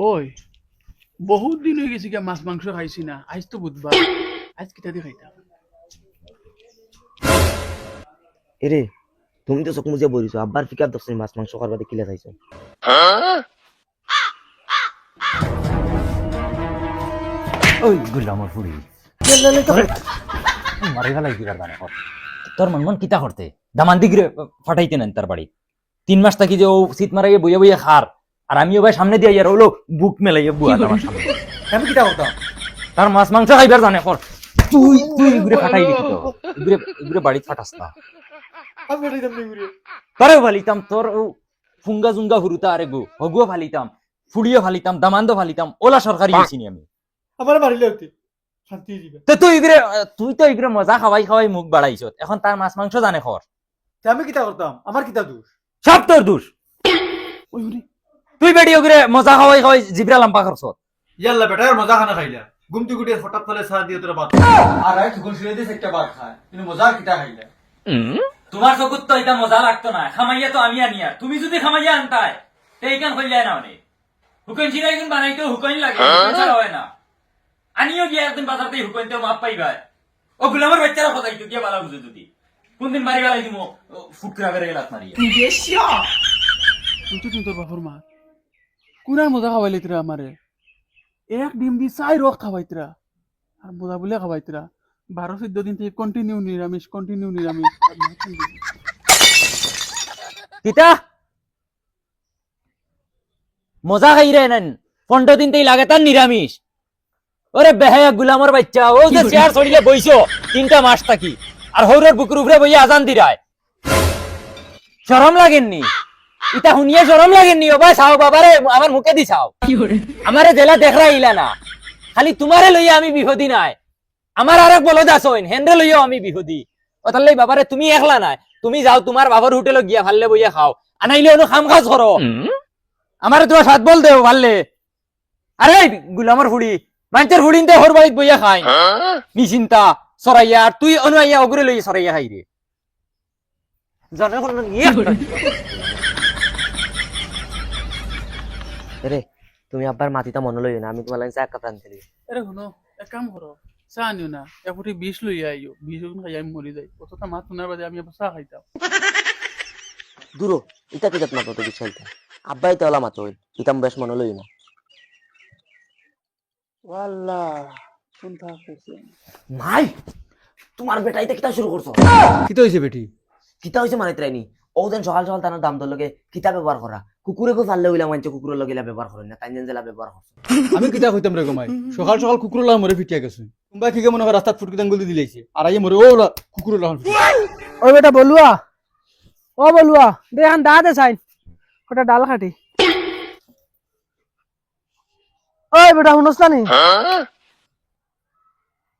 ওই। বহুত দিন হয়ে গেছে গিয়া মাছ মাংস খাইছি না। আজ তো বুধবার আজ কিতা দিয়ে খাইতাম এরে তুমি তো চোখ মুজে বলিছো আব্বার ফিকার দক্ষিণ মাছ মাংস করবাতে কিলে চাইছো ওই গুল্লা আমার ফুড়ি মারি ফেলাই দিবার মানে তোর মন মন কিতা করতে দামান দিগরে ফাটাইতে নেন তার বাড়ি তিন মাস থাকি যে ও শীত মারাইয়ে বইয়া বইয়া খার আর আমিও ভাই সামনে দিয়ে হলো বুক মেলাইয়া বুয়া আমার সামনে আমি কিতা করতাম তার মাছ মাংস খাইবার জানে কর। তুই তুই এগুলো ফাটাই দিবি তো। এগুলো এগুলো বাড়ি ফাটাস না তোরে ফালিতাম তোর ফুঙ্গা জুঙ্গা হুরুতা আরে গো। হগুয়া ফালিতাম ফুড়িয়ে ফালিতাম দামান্দ ফালিতাম ওলা সরকারি চিনি আমি। আমার মারিলে হতে তো তুই ইগরে তুই তো ইগরে মজা খাওয়াই খাওয়াই মুখ বাড়াইছ এখন তার মাছ মাংস জানে খর আমি কিতা করতাম? আমার কিতা দোষ? সব তোর দোষ। তুই বেডি ওগরে মজা খাওয়াই খাওয়াই জিবরা লাম্পা করছ ইয়াল্লা বেটা মজা খানা খাইলা। গুমটি গুটি ফটাপ তলে সারা দিয়ে তোরা বাদ। আর আয় তুগুন শুয়ে দিস একটা বাদ খায়। কিন্তু মজা কিতা খাইলা? তোমার চকুত তো এটা মজা লাগতো না। খামাইয়া তো আমি আনিয়া তুমি যদি খামাইয়া আনতাই তে এইখান হইলাই না মানে। হুকন চিরাই গুণ বানাইতে হুকন লাগে। ছাড়া হয় না। আনিও গিয়া একদিন বাজারতে হুকন তো মাপ পাইবা। ও গুলামের বাচ্চারা খোঁজাইতো গিয়া বালা বুঝে যদি। কোনদিন মারি বেলাই দিমো ফুটকরা করে গেলাত মারিয়া তুই তুই তোর বাপর মা। কুনার মজা খাওয়াইলিতরা আমারে এক ডিম দি চাই রক খাওয়াইতরা আর মজা বলে খাওয়াইতরা বারো চোদ্দ দিন থেকে কন্টিনিউ নিরামিষ কন্টিনিউ নিরামিষ কিতা মজা খাই রে নেন। পনেরো দিন তেই লাগে তার নিরামিষ ওরে বেহায়া গুলামর বাচ্চা। ও যে চেয়ার ছড়িলে বইছো তিনটা মাস থাকি। আর হৌরের বুকুর উপরে বইয়া আজান দিরায় শরম লাগেননি। ইটা শুনিয়ে শরম লাগেননি ও ভাই চাও বাবারে আমার মুখে দি চাও। আমারে জেলা দেখরা ইলা না। খালি তোমারে লইয়া আমি বিহদি নাই। আমার আর এক বলদ আসইন হেনরে লইয়াও আমি বিহদি। ওতার বাবারে তুমি একলা নাই। তুমি যাও তোমার বাবার হোটেলে গিয়া ভাললে বইয়া খাও। আনাইলে অনু খাম কাজ করো আমারে তোমার সাত বল দেও ভাললে। আরে গুলামর হুড়ি মানুষের হুড়িন তো হর বাড়িত বইয়া খাই। নিচিন্তা সরাইয়া আর তুই অনু আইয়া অগুরে লই সরাইয়া খাই রে জানে এরে তুমি আব্বার মাটিটা মনে লইও না আমি তোমার লাগে চা কাপ রান্ধতে দিই আরে শুনো এক কাম করো চা আনিও না এক ফুটি বিষ লইয়া আইও বিষ যখন খাই আমি মরি যাই। অতটা মাছ শোনার বাদে আমি আবার চা খাইতাম। দূরো ইটা কিতাত মাতো তো কিছু আব্বাই তো ওলা মাতো ইতাম বেশ মনে লইও না। ওয়াল্লাহ কোন থাকছে নাই তোমার বেটাই তো কিতা শুরু করছ? কিতা হইছে বেটি? কিতা হইছে মানে ত্রাইনি? ও দিন সকাল সকাল তার দাম দর লগে কিতা ব্যবহার করা কুকুরে কো ফাললে হইলা মানছে কুকুরের লগে ব্যবহার করেন না তাই জেলা ব্যবহার করছে আমি কিতা কইতাম রে গমাই সকাল সকাল কুকুর লাগা মরে ফিটিয়া গেছে। কোনবা কি মনে হয় রাস্তাত ফুটকি দাঙ্গুলি দিলাইছে আর আইয়ে মরে ও কুকুর লাগা ও বেটা বলুয়া ও বলুয়া দে এখন দা দে সাইন ওটা ডাল খাটি ওই বেটা শুনস না? নি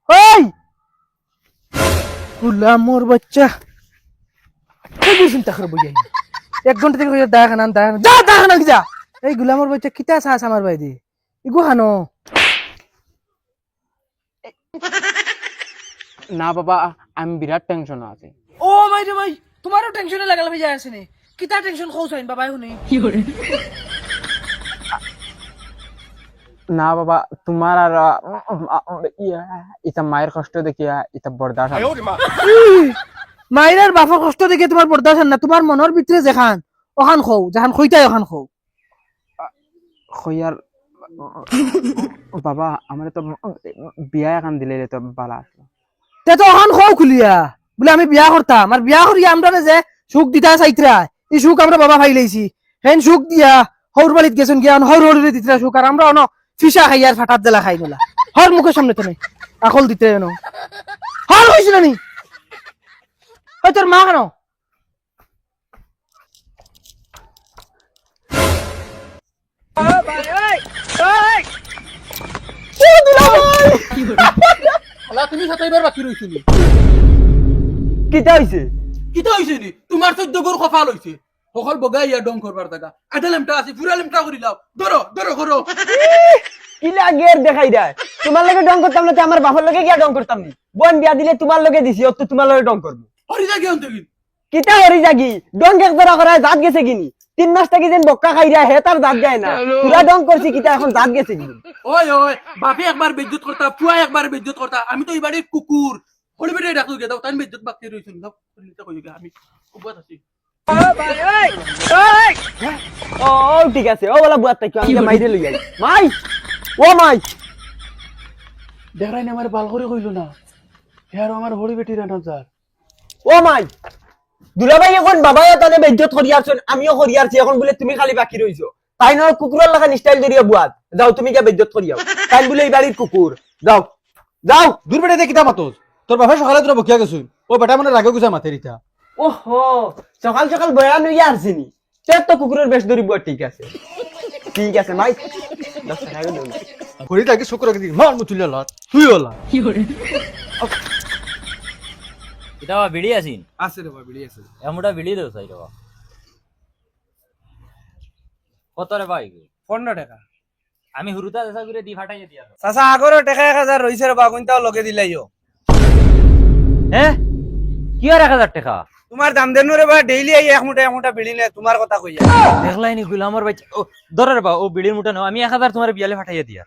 ওই গুলা মোর বাচ্চা খুবই চিন্তা করে বুঝাই এক ঘণ্টা থেকে কইছে দা খানা যা দা খানা কি যা। এই গুলামর বাচ্চা কিতা চাস আমার বাইদি? ইগু না বাবা আমি বিরাট টেনশন আছে। ও ভাই রে ভাই তোমারও টেনশনে লাগাল ভাই যায় আছে নি। কিতা টেনশন খাও সাইন বাবাই শুনি। না বাবা তোমার আর ইয়া, ইতা মায়ের কষ্ট দেখিয়া ইতা বরদাস মায়ের বাপর কষ্ট দেখে তোমার বরদাস্ত না তোমার মনের ভিতরে যেখান ওখান খৌ যেখান খইতাই ওখান খৌ হইয়ার বাবা আমার তো বিয়া এখন দিলে তো বালা আসলো তে তো ওখান খৌ খুলিয়া বলে আমি বিয়া করতাম আর বিয়া করিয়া আমরা যে সুখ দিতা চাইতরা এই সুখ আমরা বাবা ভাই লাইছি হেন সুখ দিয়া হৌর বাড়িত গেছেন গিয়া হৌর হৌরে দিতরা সুখ আর আমরা অন ফিসা খাই আর ফাটাত জেলা খাই নোলা হর মুখের সামনে তো নেই আকল দিতে হর হয়েছিল নি? ওই তোর মা কেন? শালা তুমি সাতাইবার বাকি রইছিলি। কিতা হইছে? কিতা হইছে নি তোমার চোদ্দ গরু কপাল হইছে সকল বগাই ইয়া ডং করবার জায়গা আধা লেমটা আছে পুরা লেমটা করি লাও। ধরো ধরো করো কিলা গের দেখাই দেয় তোমার লগে ডং করতাম না আমার বাবার লগে গিয়া ডং করতাম নি? বোন বিয়া দিলে তোমার লগে দিছি অত তোমার লগে ডং করব হরি কিতা হরি জাগি ডং করা জাত গেছে কিনি। তিন মাস থাকি যেন বক্কা খাইরা হে তার দাঁত যায় না। তোরা ডং করছি কিতা এখন দাঁত গেছে কি ওই ওই বাপে একবার বিদ্যুৎ করতা পুয়া একবার বিদ্যুৎ করতা আমি তো এই বাড়ির কুকুর বেটে ডাকু গে দাও তাই বিদ্যুৎ বাকি রইছেন দাও হলিতে কই আমি আছি। ও ঠিক আছে। ও বলা বুয়াত তাই আমি মাইরে লই যাই মাই! ও মাই! দেখাই না আমার বাল করে কইলো না। হ্যাঁ আমার হলি বেটি রানা যার ও মাই দুলাভাই এখন বাবাই তানে বেজ্জত করিয়াছেন আমিও করিয়াছি এখন বলে তুমি খালি বাকি রইছো তাই নয় কুকুরের লাগা স্টাইল ধরিয়া বুয়াত যাও তুমি কে বেজ্জত করিয়াও তাই বলে এই বাড়ির কুকুর যাও যাও দূর বেটা কিতা মাতোস তোর বাপে সকালে তোরা বকিয়া গেছুন ও বেটা মানে রাগে গুছা মাথে রিতা ওহো সকাল সকাল বয়ান হইয়া আসছিনি তোর তো কুকুরের বেশ ধরিব ঠিক আছে। ঠিক আছে মাই। দশ টাকা করে দেবো। ঘড়ি তাকে শুক্র দিন মার মুতুলিয়া লাত। তুই ওলা এটা বিড়ি আছিন আছে রে বাবা বিড়ি আছে। এমনটা বিড়ি দেও চাই রবা কত রে ভাই? পনেরো টাকা। আমি হুরুতা দেশা করে দি ফাটাইয়ে দিয়া চাচা আগরও টাকা এক হাজার রইছে রে বাগুনটাও লগে দিলাইও হ্যাঁ কি আর এক হাজার টাকা? তোমার দাম দেন রে বা ডেইলি আই এক মুঠা এক মুঠা বিড়ি নে তোমার কথা কইয়া দেখলাই নি গুলামর বাচ্চা ও ধরে রে বা ও বিড়ির মুঠা নাও আমি এক হাজার তোমার বিয়ালে ফাটাইয়া দিয়া।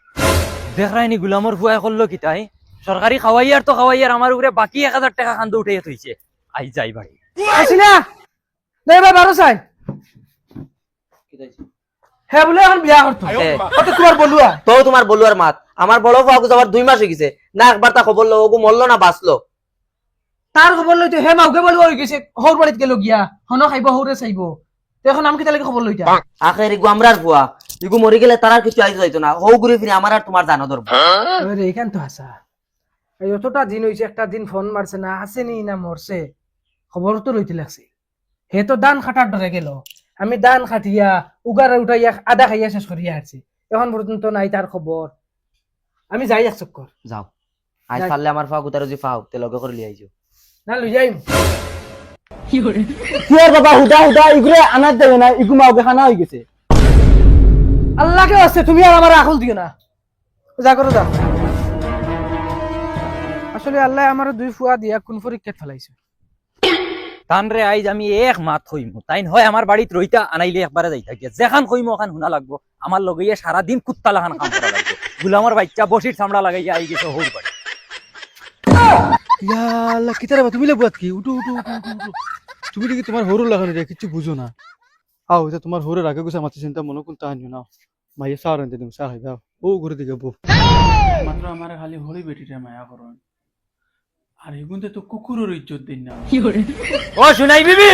দেখলাই নি গুলামর ফুয়াই করল কি তাই? সরকারি খাওয়াইয়ার তো খাওয়াইয়ার আমার উপরে বাকি এক হাজার টাকা খান্দ উঠাইয়া থইছে। আই যাই বাড়ি। আসি না? দে ভাই বারো চাই। হ্যাঁ বলে এখন বিয়া করতো। তোমার বলুয়া তো তোমার বলুয়ার মাত। আমার বড় দুই মাস হয়ে গেছে। না একবার তা খবর লো ওগু মরলো না বাঁচলো তার খবর লইতে হে মাউকে বলব হয়ে গেছে। হর বাড়িত গেল গিয়া। হন খাইব হরে চাইব। তো এখন আমি কেতালেকে খবর লইতা আখের ইগু আমরার ফুয়া ইগু মরে গেলে তার আর কিছু আইতে যাইতো না। হৌ ঘুরে ফিরে আমার আর তোমার জানো ধরবো এখান তো আসা এই অতটা দিন হইছে একটা দিন ফোন মারছে না আসেনি না মরছে। খবর তো লইতে লাগছে। হে তো দান খাটার ধরে গেল। আমি দান খাটিয়া উগার উঠাইয়া আদা খাইয়া শেষ করিয়া আসছি এখন পর্যন্ত নাই তার খবর আমি যাই এক চক্কর যাও। আজ। পারলে আমার ফাগু তার যদি ফাও তে লগে করে লিয়ে আইছো না লই যাই কিয়ার বাবা হুদা হুদা ইগুলো আনার দেবে না ইগু মাওকে খানা হয়ে গেছে। আল্লাহকে আছে তুমি আর আমার আকুল দিও না। যা করো যা আসলে আল্লাহ আমার দুই ফুয়া দিয়া কোন পরীক্ষা ফেলাইছে। তান রে আইজ আমি এক মাত হইমু তাইন হয় আমার বাড়িত রইতা আনাইলে একবারে যাইতা গিয়া যেখান হইমু ওখান শুনা লাগবো আমার লগাইয়া সারাদিন কুত্তা লাগান কাম করা লাগবে। গুলামর বাচ্চা বসির চামড়া লাগাইয়া আই গেছে হোর বাড়ি। ইয়া আল্লাহ কিতা রে তুমি লেবুয়াত কি? উঠো উঠো উঠো উঠো উঠো। তুমি দেখি তোমার হরু লাগানো রে কিছু বুঝো না। আও এটা তোমার হরে রাগে গুছা মাথে চিন্তা মনে কোন তাহানি না মাইয়া সার আনতে দিম সার হাইবা ও ঘুরে দিকে বউ। মাত্র আমার খালি হলি বেটিটা মায়া করুন। আর এগুনতে তো কুকুরের ইজ্জত দিন না। ও শুনাই বিবি!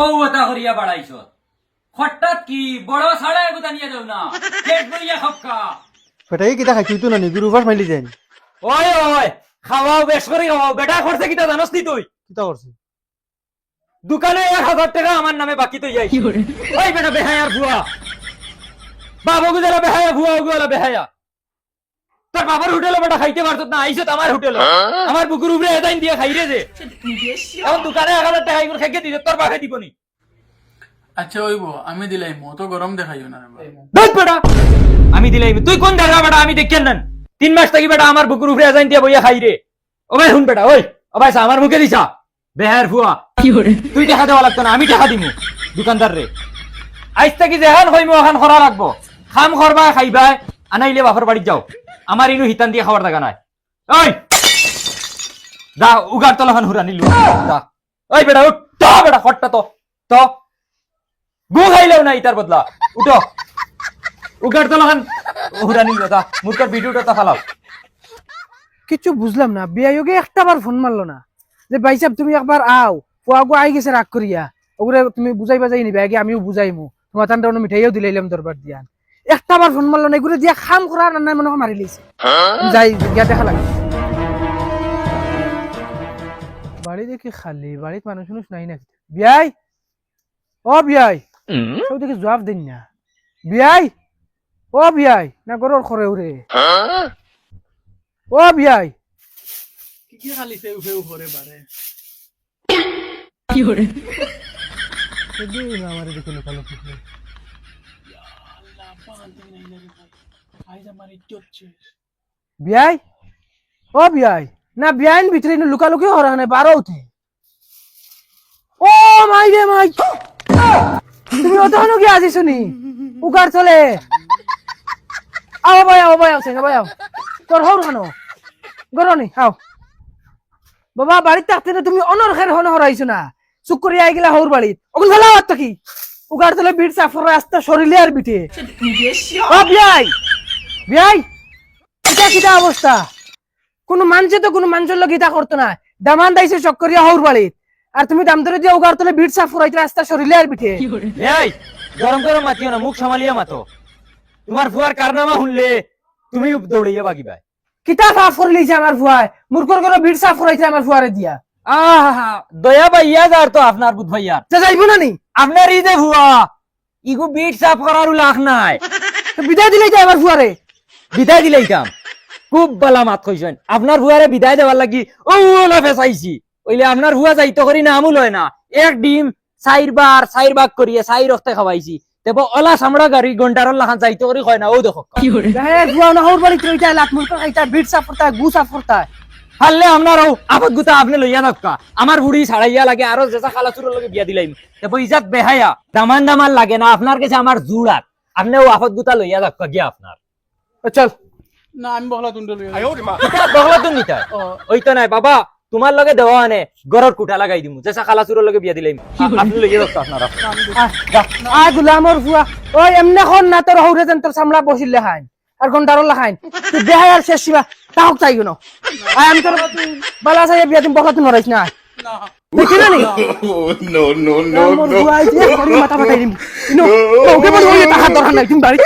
ও ওটা করিয়া বাড়াইছ। হঠাৎ কি বড় সাড়া এগুতা নিয়ে যাও না? পেট খপকা ফেটাই কিতা খাইছি তো না নি গুরু ফাস মাইলি যায়নি ওই ওই খাওয়াও বেশ করে খাওয়াও। বেটা করছে কিটা জানোস নি তুই? কিতা করছে? দোকানে এক হাজার টাকা আমার নামে বাকি তো যাই ওই বেটা বেহায়ার ভুয়া। বাবু বেহায়া ভুয়া গুলা বেহায়া। তোর বাবার হোটেলে বেটা খাইতে পারছত না আইসত আমার হোটেলে। আমার বুকুর উপরে এদাইন দিয়ে খাই রে যে এখন দোকানে এক হাজার টাকা এগুলো খেয়ে দিছে তোর বাকে দিবনি। আচ্ছা ওইব আমি দিলাই মতো গরম দেখাইও না। দেখ বেটা আমি দিলাই তুই কোন দেখা বেটা? আমি দেখেন না তিন মাস থাকি বেটা আমার বুকুর উপরে এদাইন দিয়ে বইয়া খাই রে ও ভাই শুন বেটা ওই ও ভাই আমার মুখে দিছা? বেহার ভুয়া। তুই টাকা দেওয়া লাগতো না আমি টাকা দিমু দোকানদার রে। আইজ থাকি যেহান হইমু ওখান করা লাগবো। খাম করবা খাইবা আনাইলে বাপর বাড়ি যাও। আমার ইনু হিতান দিয়ে খাওয়ার জায়গা নাই। ওই! যা উগার তলাখান হুরা নিলু। যা ওই বেটা, উঠ। তো বেটা, খটটা তো। তো। গু খাইলেও না ইতার বদলা। উঠো। উগার তলাখান হুরা নিল তা মুরকার ভিডিওটা তা ফালাও। কিছু বুঝলাম না। বিয়ায়োগে একটা বার ফোন মারলো না। যে, ভাই সাহেব, তুমি একবার আও। ফুয়াগো আই গেছে রাগ করিয়া। ওগুলো তুমি বুঝাই বাজাই নিবে আগে আমিও বুঝাইমু। তোমার তান্ডা মিঠাইও দিলাইলাম দরবার দিয়া। একটা বার ফোন মারলো না এগুলো দিয়া খাম করা রান্না মনে হয় মারি লিছে যাই গিয়া দেখা লাগে বাড়ি দেখি খালি বাড়িত মানুষ মানুষ নাই না বিয়াই! ও বিয়াই! সব দেখি জবাব দিন না। বিয়াই! ও বিয়াই! না গরর খরে উরে ও বিয়াই! কি কি খালি সেউ সেউ করে বারে সেদিন আমার দেখে লোকালো ফুটলে আল্লাহ বাগান থেকে নাই না রে ভাই আইজ আমার ইজ্জত শেষ বিয়াই? ও বিয়াই। না, বিয়াইন ভিতরে লুকালুকি হরা না বারো উঠে। ও মাই রে মাই। তুমি অতখানো কি আজি শুনি? উগার চলে। আও ভাই আও ভাই আও ভাই, আও। তোর হর গরনি, আও। বাবা, বাড়িতে থাকতে তুমি অনর খের হন হরাইছো না। চুপ করে আই গেলা হৌর বাড়িত। ওগুন ফেলা কি? উগার তলে বিট সাফর রাস্তা সরিলে আর বিটে। ও বিয়াই বিয়াই এটা কিটা অবস্থা? কোনো মানুষে তো কোনো মানুষের লোক ইটা করতো না। দামান দাইছে চক্করিয়া হৌর আর তুমি দাম ধরে দিয়ে উগার তলে বিট সাফ ফুরাইতে রাস্তা সরিলে আর এই গরম গরম মাতিও না মুখ সামালিয়া মাতো। তোমার ফুয়ার কারনামা শুনলে তুমি দৌড়িয়ে বাগিবা কিতা সাফ করে লিছে আমার ফুয়ায় মুরকর করে বিট সাফ ফুরাইছে আমার ফুয়ারে দিয়া। আহা দয়া ভাইয়া যার তো আপনার বুধ ভাইয়ার যাইবো না নি? আপনার এই যে ভুয়া ইগু বিট সাফ করার লাখ নাই। তো বিদায় দিলেই যায় আমার ফুয়ারে বিদায় দিলাইতাম খুব বালা মাত কইছেন। আপনার ভুয়ারে বিদায় দেওয়ার লাগি ও ওলা ফেসাইছি। ওইলে আপনার ভুয়া যাইতো করি না আমুল হয় না। এক ডিম চাইর বার চাইর বাগ করিয়ে চাই রক্তে খাওয়াইছি ওলা সামড়া গাড়ি গন্ডারর লাখান যাইতো করি হয় না ও দেখো হে ফুয়া না রইতা লাত মুরকর খাইতা বিট সাফ করতা গু সাফ করতা হারলে আপনার আপদ গুতা আপনি লইয়া নক্কা। আমার বুড়ি ছাড়াইয়া লাগে আরও যেসা খালা চুরের লগে বিয়া দিলাইম। তেব ইজাত বেহায়া দামান দামান লাগে না আপনার কাছে আমার জুড়াত আপনি ও আপদ গুতা লইয়া নক্কা গিয়া আপনার। চল। না আমি বহলা তুন্ড লই বগলা নিতা ওই তো নাই বাবা তোমার লগে দেওয়া আনে গরর কুটা লাগাই দিমু। যেসা লগে বিয়া দিলাইম। আপনি লইয়া নক্কা আপনারা। আ গুলামর ফুয়া ওই এমনে খন না তোর হৌরে যেন তোর সামলা বসিলে খাইন আর গন্ডারর লাখাইন। তুই দেহাই আর শেষ শিবা তাহক চাই কেন? আমি তোর বালা চাই বিয়া তুমি বকাতে নরাইছ না। মাথা ফাটাই দিম। ওকে বলি ওই টাকা দরকার নাই তুমি বাড়ি